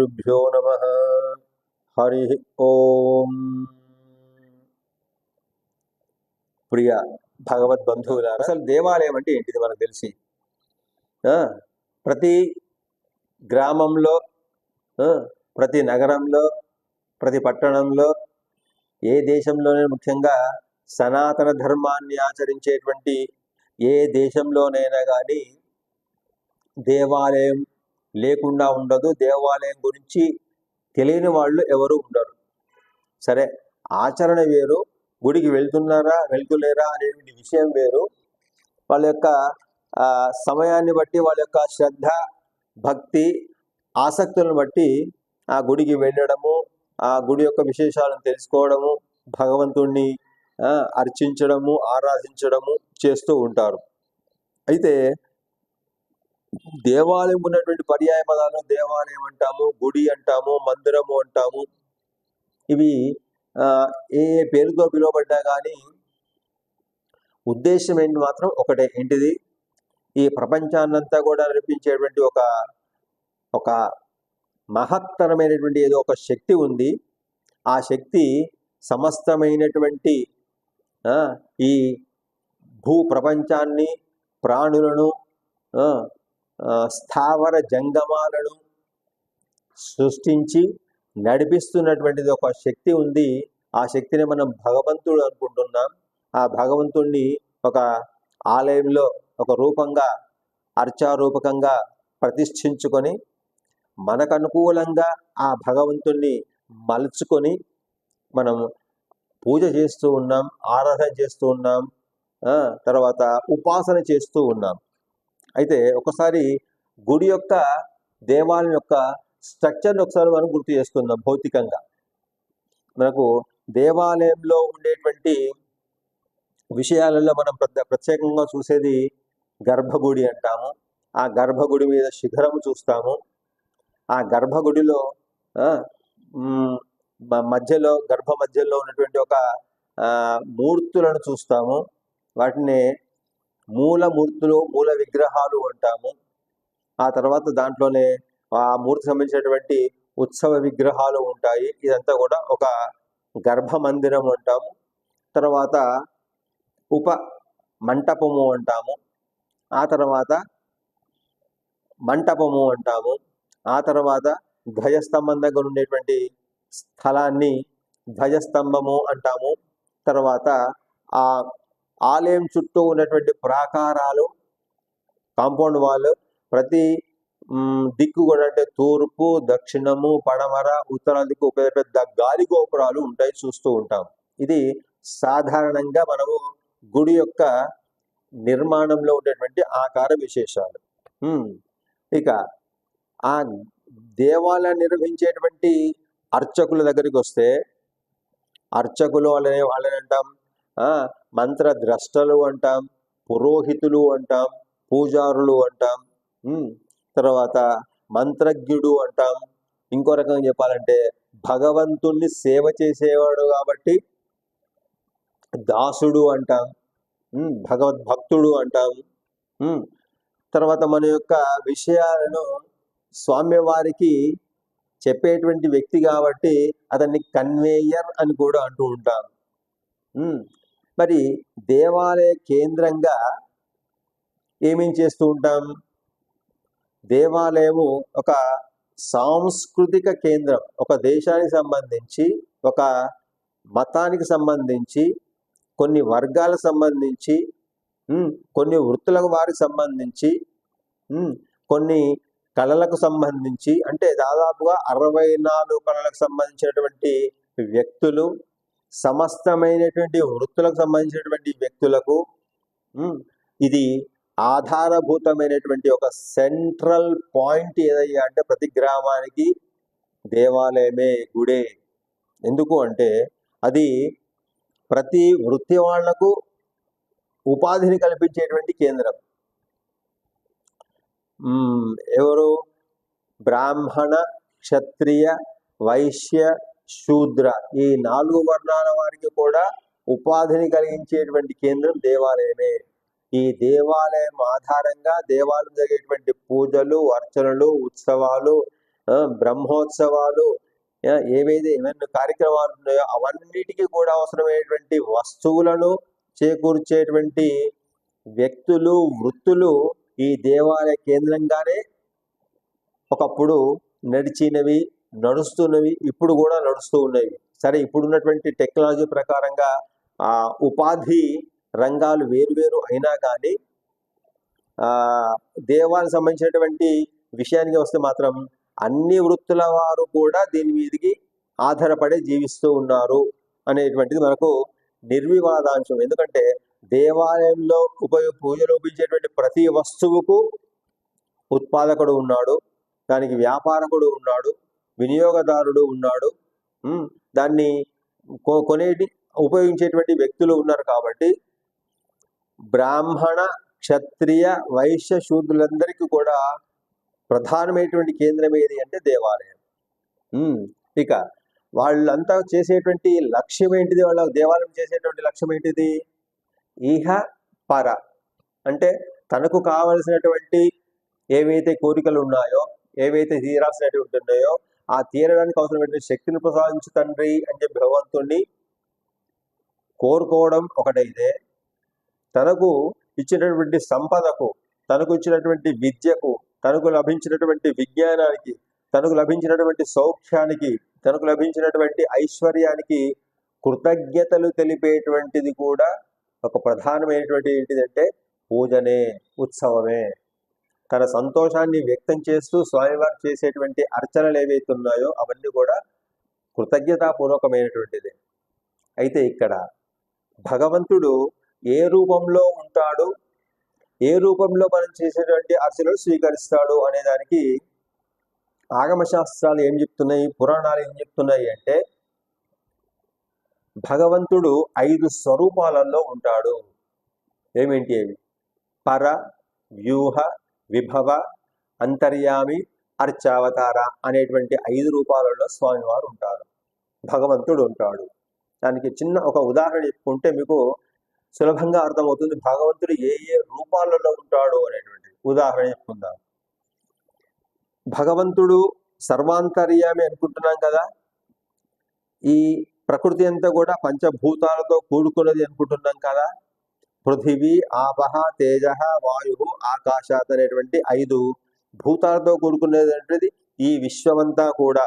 శ్రీగురుభ్యో నమ హరి ఓం ప్రియ భగవద్ బంధువులారా అసలు దేవాలయం అంటే ఏంటిది మనకు తెలిసి? ప్రతి గ్రామంలో ప్రతి నగరంలో ప్రతి పట్టణంలో ఏ దేశంలోనే ముఖ్యంగా సనాతన ధర్మాన్ని ఆచరించేటువంటి ఏ దేశంలోనైనా కానీ దేవాలయం లేకుండా ఉండదు. దేవాలయం గురించి తెలియని వాళ్ళు ఎవరు ఉండరు. సరే ఆచరణ వేరు. గుడికి వెళ్తున్నారా వెళ్తులేరా అనేటువంటి విషయం వేరు. వాళ్ళ యొక్క సమయాన్ని బట్టి వాళ్ళ యొక్క శ్రద్ధ భక్తి ఆసక్తులను బట్టి ఆ గుడికి వెళ్ళడము ఆ గుడి యొక్క విశేషాలను తెలుసుకోవడము భగవంతుణ్ణి అర్చించడము ఆరాధించడము చేస్తూ ఉంటారు. అయితే దేవాలయం ఉన్నటువంటి పర్యాయ పదాలు దేవాలయం అంటాము గుడి అంటాము మందిరము అంటాము. ఇవి ఏ ఏ పేరుతో పిలువబడ్డా కానీ ఉద్దేశం ఏంటి మాత్రం ఒకటే. ఏంటిది? ఈ ప్రపంచాన్నంతా కూడా నడిపించేటువంటి ఒక ఒక మహత్తరమైనటువంటి ఏదో ఒక శక్తి ఉంది. ఆ శక్తి సమస్తమైనటువంటి ఈ భూ ప్రపంచాన్ని ప్రాణులను ఆ, స్థావర జంగమాలను సృష్టించి నడిపిస్తున్నటువంటిది ఒక శక్తి ఉంది. ఆ శక్తిని మనం భగవంతుడు అనుకుంటున్నాం. ఆ భగవంతుణ్ణి ఒక ఆలయంలో ఒక రూపంగా అర్చారూపకంగా ప్రతిష్ఠించుకొని మనకు అనుకూలంగా ఆ భగవంతుణ్ణి మలుచుకొని మనం పూజ చేస్తూ ఉన్నాం ఆరాధన చేస్తూ ఉన్నాం తర్వాత ఉపాసన చేస్తూ ఉన్నాం. అయితే ఒకసారి గుడి యొక్క దేవాలయం యొక్క స్ట్రక్చర్ని ఒకసారి మనం గుర్తు చేసుకుందాం భౌతికంగా. మనకు దేవాలయంలో ఉండేటువంటి విషయాలలో మనం ప్రత్యేకంగా చూసేది గర్భగుడి అంటాము. ఆ గర్భగుడి మీద శిఖరము చూస్తాము. ఆ గర్భగుడిలో మధ్యలో గర్భ మధ్యలో ఉన్నటువంటి ఒక మూర్తులను చూస్తాము. వాటిని మూల మూర్తులు మూల విగ్రహాలు అంటాము. ఆ తర్వాత దాంట్లోనే ఆ మూర్తి సంబంధించినటువంటి ఉత్సవ విగ్రహాలు ఉంటాయి. ఇదంతా కూడా ఒక గర్భ మందిరం అంటాము. తర్వాత ఉప మంటపము అంటాము. ఆ తర్వాత మంటపము అంటాము. ఆ తర్వాత ధ్వజస్తంభం దగ్గర ఉండేటువంటి స్థలాన్ని ధ్వజస్తంభము అంటాము. తర్వాత ఆ ఆలయం చుట్టూ ఉన్నటువంటి ప్రాకారాలు కాంపౌండ్ వాల్ ప్రతి దిక్కు కూడా అంటే తూర్పు దక్షిణము పడమర ఉత్తర దిక్కు పెద్ద పెద్ద గాలి గోపురాలు ఉంటాయి చూస్తూ ఉంటాం. ఇది సాధారణంగా మనము గుడి యొక్క నిర్మాణంలో ఉండేటువంటి ఆకార విశేషాలు. ఇక ఆ దేవాలయం నిర్వహించేటువంటి అర్చకుల దగ్గరికి వస్తే అర్చకులు వాళ్ళని వాళ్ళని అంటాం మంత్రద్రష్టలు అంటాం పురోహితులు అంటాం పూజారులు అంటాం తర్వాత మంత్రజ్ఞుడు అంటాం. ఇంకో రకంగా చెప్పాలంటే భగవంతుణ్ణి సేవ చేసేవాడు కాబట్టి దాసుడు అంటాం భగవద్భక్తుడు అంటాం తర్వాత మన యొక్క విషయాలను స్వామ్యవారికి చెప్పేటువంటి వ్యక్తి కాబట్టి అతన్ని కన్వేయర్ అని కూడా అంటూ ఉంటాం. మరి దేవాలయ కేంద్రంగా ఏమేం చేస్తూ ఉంటాం? దేవాలయము ఒక సాంస్కృతిక కేంద్రం ఒక దేశానికి సంబంధించి ఒక మతానికి సంబంధించి కొన్ని వర్గాలకు సంబంధించి కొన్ని వృత్తులకు వారికి సంబంధించి కొన్ని కళలకు సంబంధించి అంటే దాదాపుగా అరవై నాలుగు కళలకు సంబంధించినటువంటి వ్యక్తులు సమస్తమైనటువంటి వృత్తులకు సంబంధించినటువంటి వ్యక్తులకు ఇది ఆధారభూతమైనటువంటి ఒక సెంట్రల్ పాయింట్ ఏదయ్యా అంటే ప్రతి గ్రామానికి దేవాలయమే గుడే. ఎందుకు అంటే అది ప్రతి వృత్తి వాళ్ళకు ఉపాధిని కల్పించేటువంటి కేంద్రం. ఎవరు? బ్రాహ్మణ క్షత్రియ వైశ్య శూద్ర. ఈ నాలుగు వర్ణాల వారికి కూడా ఉపాధిని కలిగించేటువంటి కేంద్రం దేవాలయమే. ఈ దేవాలయం ఆధారంగా దేవాలయం జరిగేటువంటి పూజలు అర్చనలు ఉత్సవాలు ఆ, బ్రహ్మోత్సవాలు ఏవైతే ఏమైనా కార్యక్రమాలు ఉన్నాయో అవన్నిటికీ కూడా అవసరమైనటువంటి వస్తువులను చేకూర్చేటువంటి వ్యక్తులు వృత్తులు ఈ దేవాలయ కేంద్రంగానే ఒకప్పుడు నడిచినవి. నడుస్తున్నవి ఇప్పుడు కూడా నడుస్తూ ఉన్నవి సరే ఇప్పుడున్నటువంటి టెక్నాలజీ ప్రకారంగా ఉపాధి రంగాలు వేరువేరు అయినా కానీ దేవానికి సంబంధించినటువంటి విషయానికి వస్తే మాత్రం అన్ని వృత్తుల వారు కూడా దీని మీదకి ఆధారపడి జీవిస్తూ ఉన్నారు అనేటువంటిది మనకు నిర్వివాదాంశం. ఎందుకంటే దేవాలయంలో ఉపయోగ పూజలు ఉపయోగించేటువంటి ప్రతి వస్తువుకు ఉత్పాదకుడు ఉన్నాడు దానికి వ్యాపారకుడు ఉన్నాడు వినియోగదారుడు ఉన్నాడు. దాన్ని కొ- కొనేటి ఉపయోగించేటువంటి వ్యక్తులు ఉన్నారు కాబట్టి బ్రాహ్మణ క్షత్రియ వైశ్య శూద్రులందరికీ కూడా ప్రధానమైనటువంటి కేంద్రం ఏది అంటే దేవాలయం. ఇక వాళ్ళంతా చేసేటువంటి లక్ష్యం ఏంటిది? వాళ్ళ దేవాలయం చేసేటువంటి లక్ష్యం ఏంటిది? ఈహ పర. అంటే తనకు కావలసినటువంటి ఏవైతే కోరికలు ఉన్నాయో ఏవైతే తీరాల్సినటువంటి ఉన్నాయో ఆ తీరడానికి అవసరమైన శక్తిని ప్రసాదించు తండ్రి అని చెప్పి భగవంతుణ్ణి కోరుకోవడం ఒకటైతే తనకు ఇచ్చినటువంటి సంపదకు తనకు ఇచ్చినటువంటి విద్యకు తనకు లభించినటువంటి విజ్ఞానానికి తనకు లభించినటువంటి సౌఖ్యానికి తనకు లభించినటువంటి ఐశ్వర్యానికి కృతజ్ఞతలు తెలిపేటువంటిది కూడా ఒక ప్రధానమైనటువంటి ఏంటిదంటే పూజనే ఉత్సవమే. తన సంతోషాన్ని వ్యక్తం చేస్తూ స్వామివారు చేసేటువంటి అర్చనలు ఏవైతే ఉన్నాయో అవన్నీ కూడా కృతజ్ఞతాపూర్వకమైనటువంటిది. అయితే ఇక్కడ భగవంతుడు ఏ రూపంలో ఉంటాడు? ఏ రూపంలో మనం చేసేటువంటి అర్చనలు స్వీకరిస్తాడు అనే దానికి ఆగమ శాస్త్రాలు ఏం చెప్తున్నాయి? పురాణాలు ఏం చెప్తున్నాయి అంటే భగవంతుడు ఐదు స్వరూపాలలో ఉంటాడు. ఏమేంటి అవి? పర వ్యూహ విభవ అంతర్యామి అర్చావతార అనేటువంటి ఐదు రూపాలలో స్వామివారు ఉంటారు. భగవంతుడు ఉంటాడు. దానికి చిన్న ఒక ఉదాహరణ చెప్పుకుంటే మీకు సులభంగా అర్థమవుతుంది భగవంతుడు ఏ ఏ రూపాలలో ఉంటాడు అనేటువంటి ఉదాహరణ చెప్పుకుందాం. భగవంతుడు సర్వాంతర్యామి అనుకుంటున్నాం కదా? ఈ ప్రకృతి అంతా కూడా పంచభూతాలతో కూడుకున్నది అనుకుంటున్నాం కదా? పృథివీ ఆపహ తేజ వాయు ఆకాశాత్ అనేటువంటి ఐదు భూతాలతో కూడుకునేటువంటిది ఈ విశ్వమంతా కూడా.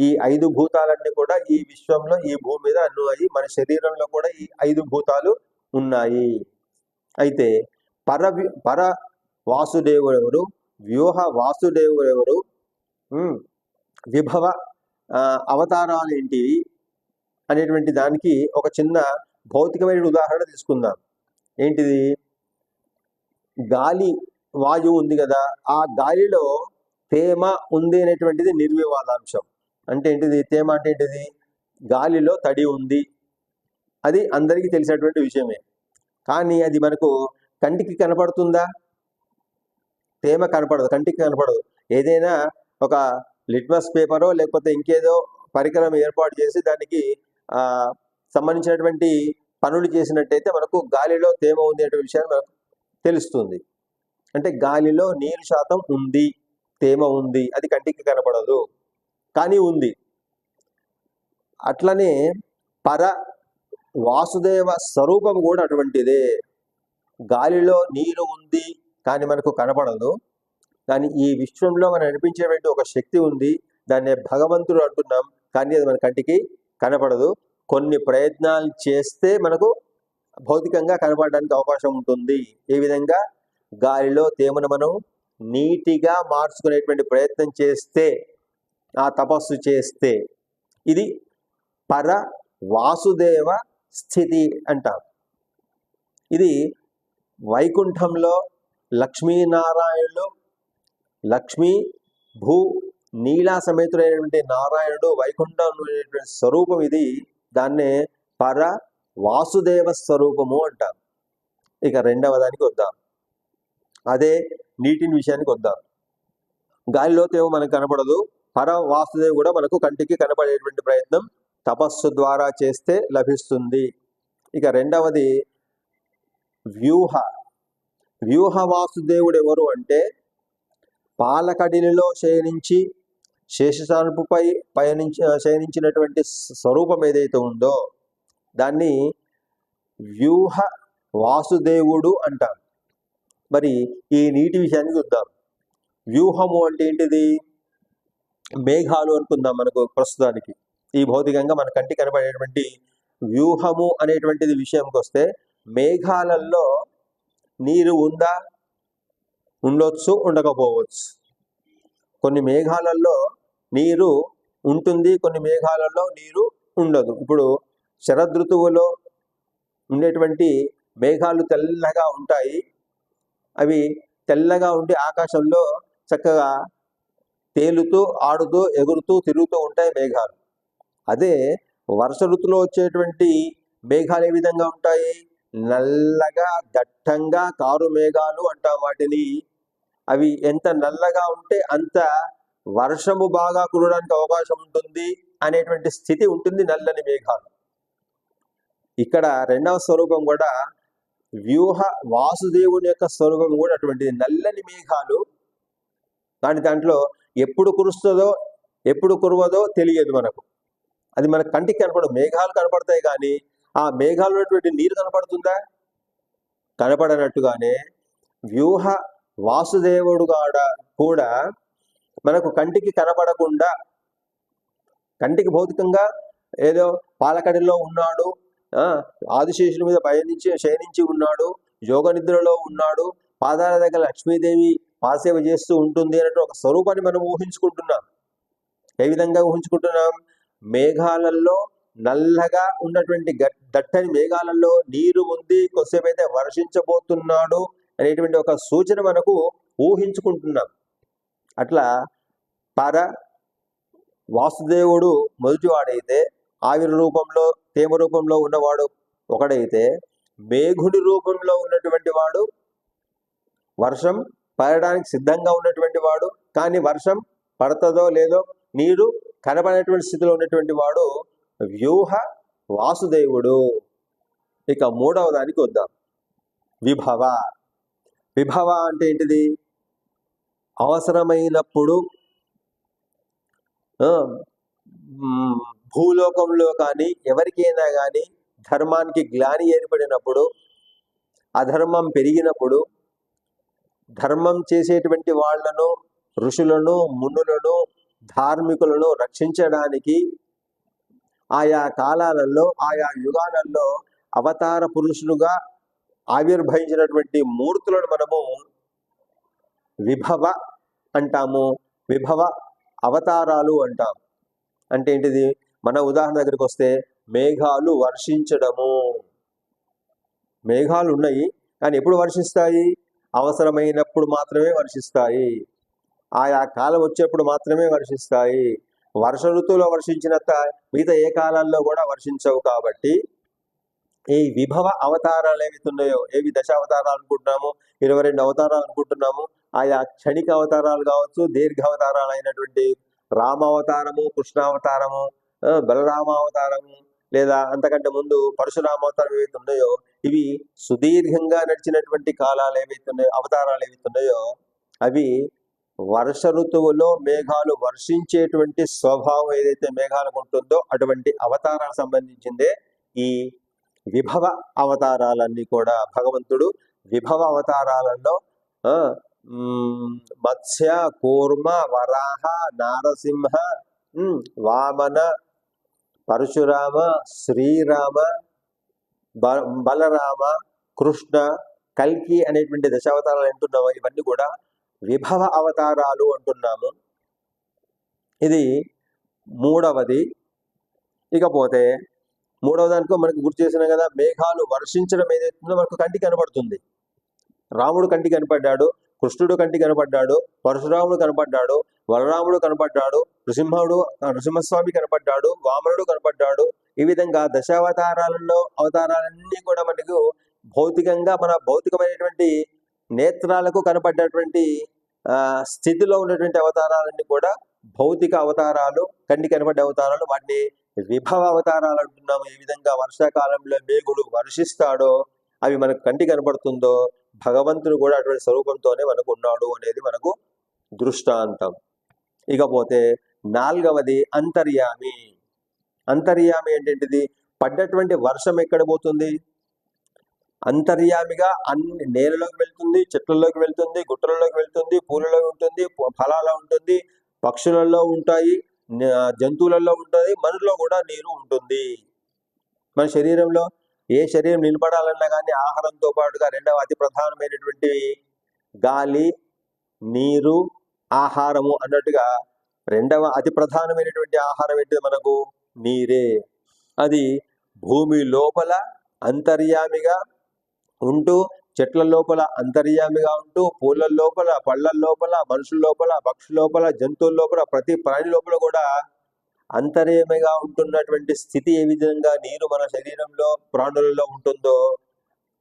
ఈ ఐదు భూతాలన్నీ కూడా ఈ విశ్వంలో ఈ భూమి మీద ఉన్నాయి మన శరీరంలో కూడా ఈ ఐదు భూతాలు ఉన్నాయి. అయితే పర వి- పర వాసుదేవుడు ఎవరు వ్యూహ వాసుదేవుడు ఎవరు విభవ అవతారాలు ఏంటివి అనేటువంటి దానికి ఒక చిన్న భౌతికమైన ఉదాహరణ తీసుకుందాం. ఏంటిది? గాలి వాయువు ఉంది కదా ఆ గాలిలో తేమ ఉంది అనేటువంటిది నిర్వివాదాంశం. అంటే ఏంటిది? తేమ అంటే ఏంటిది? గాలిలో తడి ఉంది. అది అందరికీ తెలిసినటువంటి విషయమే. కానీ అది మనకు కంటికి కనపడుతుందా? తేమ కనపడదు కంటికి కనపడదు. ఏదైనా ఒక లిట్మస్ పేపరో లేకపోతే ఇంకేదో పరికరం ఏర్పాటు చేసి దానికి సంబంధించినటువంటి పనులు చేసినట్టయితే మనకు గాలిలో తేమ ఉంది అనే విషయాన్ని మనకు తెలుస్తుంది. అంటే గాలిలో నీరు శాతం ఉంది తేమ ఉంది అది కంటికి కనపడదు. కానీ ఉంది. అట్లనే పర వాసుదేవ స్వరూపం కూడా అటువంటిదే. గాలిలో నీరు ఉంది కానీ మనకు కనపడదు. కానీ ఈ విశ్వంలో మనం అనిపించేటువంటి ఒక శక్తి ఉంది. దాన్ని భగవంతుడు అంటున్నాం కానీ అది మన కంటికి కనపడదు. కొన్ని ప్రయత్నాలు చేస్తే మనకు భౌతికంగా కనపడడానికి అవకాశం ఉంటుంది. ఏ విధంగా? గాలిలో తేమను మనం నీటిగా మార్చుకునేటువంటి ప్రయత్నం చేస్తే ఆ తపస్సు చేస్తే. ఇది పర వాసుదేవ స్థితి అంటాం. ఇది వైకుంఠంలో లక్ష్మీనారాయణులు లక్ష్మీ భూ నీలా సమేతుడైనటువంటి నారాయణుడు వైకుంఠం స్వరూపం ఇది. దాన్నే పర వాసుదేవ స్వరూపము అంటారు. ఇక రెండవ దానికి వద్దాం. అదే నీటిని విషయానికి వద్దాం. గాలిలో తేమ మనకు కనపడదు. పర వాసుదేవి కూడా మనకు కంటికి కనపడేటువంటి ప్రయత్నం తపస్సు ద్వారా చేస్తే లభిస్తుంది. ఇక రెండవది వ్యూహ. వ్యూహ వాసుదేవుడు ఎవరు అంటే పాలకడిలో శయనించి శేషసానుపుపై పయనించ శయనించినటువంటి స్వరూపం ఏదైతే ఉందో దాన్ని వ్యూహ వాసుదేవుడు అంటాం మరి ఈ నీటి విషయాన్ని చూద్దాం. వ్యూహము అంటే ఏంటిది? మేఘాలు అనుకుందాం మనకు ప్రస్తుతానికి. ఈ భౌతికంగా మన కంటి కనబడేటువంటి వ్యూహము అనేటువంటిది విషయంకి వస్తే మేఘాలలో నీరు ఉందా? ఉండొచ్చు ఉండకపోవచ్చు. కొన్ని మేఘాలలో నీరు ఉంటుంది కొన్ని మేఘాలలో నీరు ఉండదు. ఇప్పుడు శరదృతువులో ఉండేటువంటి మేఘాలు తెల్లగా ఉంటాయి. అవి తెల్లగా ఉండి ఆకాశంలో చక్కగా తేలుతూ ఆడుతూ ఎగురుతూ తిరుగుతూ ఉంటాయి మేఘాలు. అదే వర్ష ఋతులో వచ్చేటువంటి మేఘాలు ఏ విధంగా ఉంటాయి? నల్లగా దట్టంగా కారు మేఘాలు అంటాం వాటిని. అవి ఎంత నల్లగా ఉంటే అంత వర్షము బాగా కురడానికి అవకాశం ఉంటుంది అనేటువంటి స్థితి ఉంటుంది నల్లని మేఘాలు. ఇక్కడ రెండవ స్వరూపం కూడా వ్యూహ వాసుదేవుని యొక్క స్వరూపం కూడా అటువంటిది. నల్లని మేఘాలు దాని దాంట్లో ఎప్పుడు కురుస్తుందో ఎప్పుడు కురవదో తెలియదు మనకు. అది మన కంటికి కనపడదు. మేఘాలు కనపడతాయి కానీ ఆ మేఘాలు ఉన్నటువంటి నీరు కనపడుతుందా? కనపడనట్టుగానే వ్యూహ వాసుదేవుడు కాడ కూడా మనకు కంటికి కనపడకుండా కంటికి భౌతికంగా ఏదో పాలకడిలో ఉన్నాడు ఆదిశేషుల మీద పయనించి శయనించి ఉన్నాడు యోగ నిద్రలో ఉన్నాడు పాదాల దగ్గర లక్ష్మీదేవి పాసేవ చేస్తూ ఉంటుంది అన్నట్టు ఒక స్వరూపాన్ని మనం ఊహించుకుంటున్నాం. ఏ విధంగా ఊహించుకుంటున్నాం? మేఘాలలో నల్లగా ఉన్నటువంటి గట్- దట్టని మేఘాలలో నీరు ఉంది కొద్దిసేపు అయితే వర్షించబోతున్నాడు అనేటువంటి ఒక సూచన మనకు ఊహించుకుంటున్నాం. అట్లా పర వాసుదేవుడు మొదటివాడైతే ఆవిరి రూపంలో తేమ రూపంలో ఉన్నవాడు ఒకడైతే మేఘుడి రూపంలో ఉన్నటువంటి వాడు వర్షం పడడానికి సిద్ధంగా ఉన్నటువంటి వాడు కానీ వర్షం పడతదో లేదో నీరు కనబడేటువంటి స్థితిలో ఉన్నటువంటి వాడు వ్యూహ వాసుదేవుడు. ఇక మూడవ దానికి వద్దాం. విభవ విభవ అంటే ఏంటిది? అవసరమైనప్పుడు భూలోకంలో కానీ ఎవరికైనా కానీ ధర్మానికి గ్లాని ఏర్పడినప్పుడు అధర్మం పెరిగినప్పుడు ధర్మం చేసేటువంటి వాళ్ళను ఋషులను మునులను ధార్మికులను రక్షించడానికి ఆయా కాలాలలో ఆయా యుగాలలో అవతార పురుషులుగా ఆవిర్భవించినటువంటి మూర్తులను మనము విభవ అంటాము. విభవ అవతారాలు అంటాం అంటే ఏంటిది? మన ఉదాహరణ దగ్గరికి వస్తే మేఘాలు వర్షించడము. మేఘాలు ఉన్నాయి కానీ ఎప్పుడు వర్షిస్తాయి? అవసరమైనప్పుడు మాత్రమే వర్షిస్తాయి. ఆయా కాలం వచ్చేప్పుడు మాత్రమే వర్షిస్తాయి. వర్ష ఋతువులో వర్షించినంత మిగతా ఏ కాలాల్లో కూడా వర్షించవు కాబట్టి ఈ విభవ అవతారాలు ఏవైతున్నాయో ఏవి దశ అవతారాలు అనుకుంటున్నాము ఇరవై రెండు అవతారాలు అనుకుంటున్నాము ఆయా క్షణిక అవతారాలు కావచ్చు దీర్ఘ అవతారాలు అయినటువంటి రామావతారము కృష్ణావతారము బలరామ బలరామావతారము లేదా అంతకంటే ముందు పరశురామావతారం ఏవైతే ఉన్నాయో ఇవి సుదీర్ఘంగా నడిచినటువంటి కాలాలు ఏవైతున్నాయో అవతారాలు ఏవైతున్నాయో అవి వర్ష ఋతువులో మేఘాలు వర్షించేటువంటి స్వభావం ఏదైతే మేఘాలకు ఉంటుందో అటువంటి అవతారాలకు సంబంధించిందే ఈ విభవ అవతారాలన్నీ కూడా భగవంతుడు విభవ అవతారాలలో మత్స్య కూర్మ వరాహ నారసింహ వామన పరశురామ శ్రీరామ బలరామ కృష్ణ కల్కి అనేటువంటి దశావతారాలు అంటున్నాము ఇవన్నీ కూడా విభవ అవతారాలు అంటున్నాము. ఇది మూడవది. ఇకపోతే మూడవ దానికో మనకు గుర్తు చేసినాం కదా మేఘాలు వర్షించడం ఏదైతుందో మనకు కంటి కనబడుతుంది. రాముడు కంటి కనపడ్డాడు కృష్ణుడు కంటి కనపడ్డాడు పరశురాముడు కనపడ్డాడు బలరాముడు కనపడ్డాడు నృసింహుడు నృసింహస్వామి కనపడ్డాడు వామనుడు కనపడ్డాడు. ఈ విధంగా దశావతారాలలో అవతారాలన్నీ కూడా మనకు భౌతికంగా మన భౌతికమైనటువంటి నేత్రాలకు కనపడ్డటువంటి ఆ, స్థితిలో ఉన్నటువంటి అవతారాలన్నీ కూడా భౌతిక అవతారాలు కంటి కనపడ్డ అవతారాలు వాటిని విభవ అవతారాలు అంటున్నాము ఏ విధంగా వర్షాకాలంలో మేఘుడు వర్షిస్తాడో అవి మనకు కంటి కనబడుతుందో భగవంతుడు కూడా అటువంటి స్వరూపంతోనే మనకు ఉన్నాడు అనేది మనకు దృష్టాంతం. ఇకపోతే నాలుగవది అంతర్యామి. అంతర్యామి ఏంటంటిది? పడ్డటువంటి వర్షం ఎక్కడ పోతుంది? అంతర్యామిగా అన్ని నేలలోకి వెళ్తుంది చెట్లలోకి వెళ్తుంది గుట్టలలోకి వెళ్తుంది పూలలో ఉంటుంది ప- ఉంటుంది పక్షులలో ఉంటాయి జంతువులలో ఉంటుంది మనలో కూడా నీరు ఉంటుంది. మన శరీరంలో ఏ శరీరం నిలబడాలన్నా కానీ ఆహారంతో పాటుగా రెండవ అతి ప్రధానమైనటువంటి గాలి నీరు ఆహారము అన్నట్టుగా రెండవ అతి ప్రధానమైనటువంటి ఆహారం ఏంటిది మనకు? నీరే. అది భూమి లోపల అంతర్యామిగా ఉంటూ చెట్ల లోపల అంతర్యామిగా ఉంటూ పూల లోపల పళ్ళ లోపల మనుషుల లోపల పక్షుల లోపల జంతువుల లోపల ప్రతి ప్రాణి లోపల కూడా అంతర్యామిగా ఉంటున్నటువంటి స్థితి ఏ విధంగా నీరు మన శరీరంలో ప్రాణులలో ఉంటుందో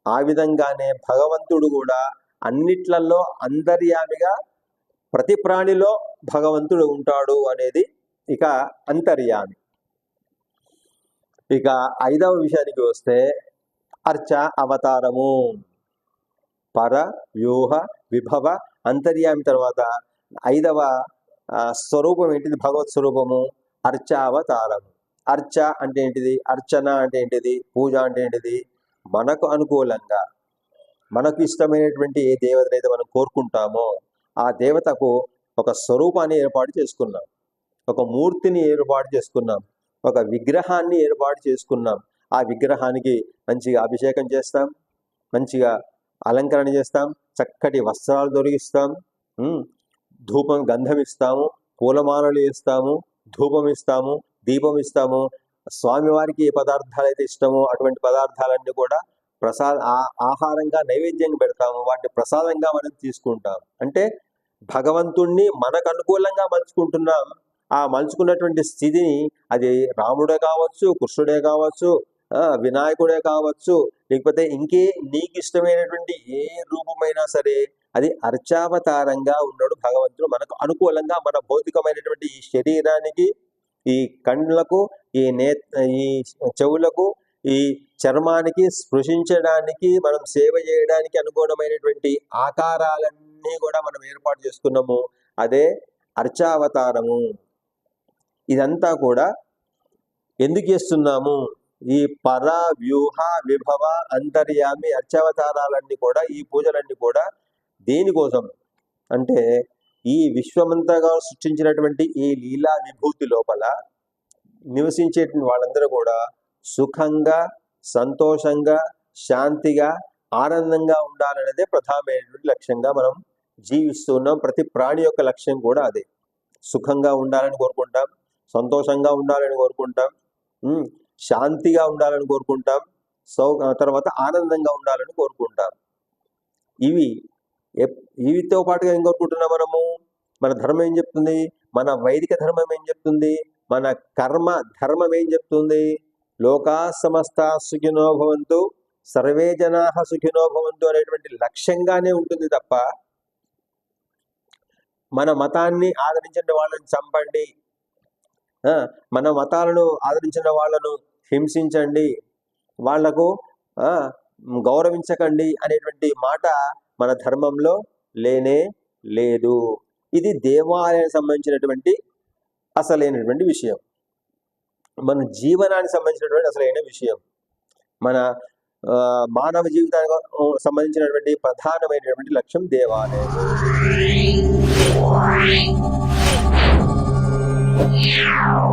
ఆ విధంగానే భగవంతుడు కూడా అన్నిట్లలో అంతర్యామిగా ప్రతి ప్రాణిలో భగవంతుడు ఉంటాడు అనేది ఇక అంతర్యామి. ఇక ఐదవ విషయానికి వస్తే అర్చ అవతారము. పర వ్యూహ విభవ అంతర్యామి తర్వాత ఐదవ స్వరూపం ఏంటిది? భగవత్ స్వరూపము అర్చావతారము అర్చ అంటే ఏంటిది? అర్చన అంటే ఏంటిది? పూజ అంటే ఏంటిది? మనకు అనుకూలంగా మనకు ఇష్టమైనటువంటి ఏ దేవతనైతే మనం కోరుకుంటామో ఆ దేవతకు ఒక స్వరూపాన్ని ఏర్పాటు చేసుకున్నాం. ఒక మూర్తిని ఏర్పాటు చేసుకున్నాం. ఒక విగ్రహాన్ని ఏర్పాటు చేసుకున్నాం. ఆ విగ్రహానికి మంచిగా అభిషేకం చేస్తాం. మంచిగా అలంకరణ చేస్తాం చక్కటి వస్త్రాలు దొరికిస్తాం ధూపం గంధం ఇస్తాము పూలమాలలు ఇస్తాము ధూపం ఇస్తాము దీపం ఇస్తాము. స్వామివారికి ఏ పదార్థాలు అయితే ఇష్టమో అటువంటి పదార్థాలన్నీ కూడా ప్రసాద ఆ- ఆహారంగా నైవేద్యంగా పెడతాము. వాటిని ప్రసాదంగా మనం తీసుకుంటాం. అంటే భగవంతుణ్ణి మనకు అనుకూలంగా మలుచుకుంటున్నాం. ఆ మలుచుకున్నటువంటి స్థితిని అది రాముడే కావచ్చు కృష్ణుడే కావచ్చు వినాయకుడే కావచ్చు లేకపోతే ఇంకే నీకు ఇష్టమైనటువంటి ఏ రూపమైనా సరే అది అర్చావతారంగా ఉన్నాడు భగవంతుడు. మనకు అనుకూలంగా మన భౌతికమైనటువంటి ఈ శరీరానికి ఈ కండ్లకు ఈ నే ఈ చెవులకు ఈ చర్మానికి స్పృశించడానికి మనం సేవ చేయడానికి అనుగుణమైనటువంటి ఆకారాలన్నీ కూడా మనం ఏర్పాటు చేసుకున్నాము. అదే అర్చావతారము. ఇదంతా కూడా ఎందుకు చేస్తున్నాము? ఈ పర వ్యూహ విభవ అంతర్యామి అత్యవతారాలన్నీ కూడా ఈ పూజలన్నీ కూడా దేనికోసం అంటే ఈ విశ్వమంతగా సృష్టించినటువంటి ఈ లీలా విభూతి లోపల నివసించే వాళ్ళందరూ కూడా సుఖంగా సంతోషంగా శాంతిగా ఆనందంగా ఉండాలనేదే ప్రధానమైనటువంటి లక్ష్యంగా మనం జీవిస్తున్నాం ప్రతి ప్రాణి యొక్క లక్ష్యం కూడా అదే. సుఖంగా ఉండాలని కోరుకుంటాం సంతోషంగా ఉండాలని కోరుకుంటాం. శాంతిగా ఉండాలని కోరుకుంటాం. సౌ తర్వాత ఆనందంగా ఉండాలని కోరుకుంటాం. ఇవి ఇవితో పాటుగా ఏం కోరుకుంటున్నాం మనము? మన ధర్మం ఏం చెప్తుంది? మన వైదిక ధర్మం ఏం చెప్తుంది? మన కర్మ ధర్మం ఏం చెప్తుంది? లోకా సమస్త సుఖినో భవంతు సర్వే జనా సుఖినో భవంతు అనేటువంటి లక్ష్యంగానే ఉంటుంది తప్ప మన మతాన్ని ఆదరించిన వాళ్ళని చంపండి. మన మతాలను ఆదరించిన వాళ్ళను హింసించండి. వాళ్ళకు గౌరవించకండి అనేటువంటి మాట మన ధర్మంలో లేనే లేదు. ఇది దేవాలయానికి సంబంధించినటువంటి అసలైనటువంటి విషయం. మన జీవనానికి సంబంధించినటువంటి అసలైన విషయం. మన మానవ జీవితానికి సంబంధించినటువంటి ప్రధానమైనటువంటి లక్ష్యం దేవాలయం. Meow.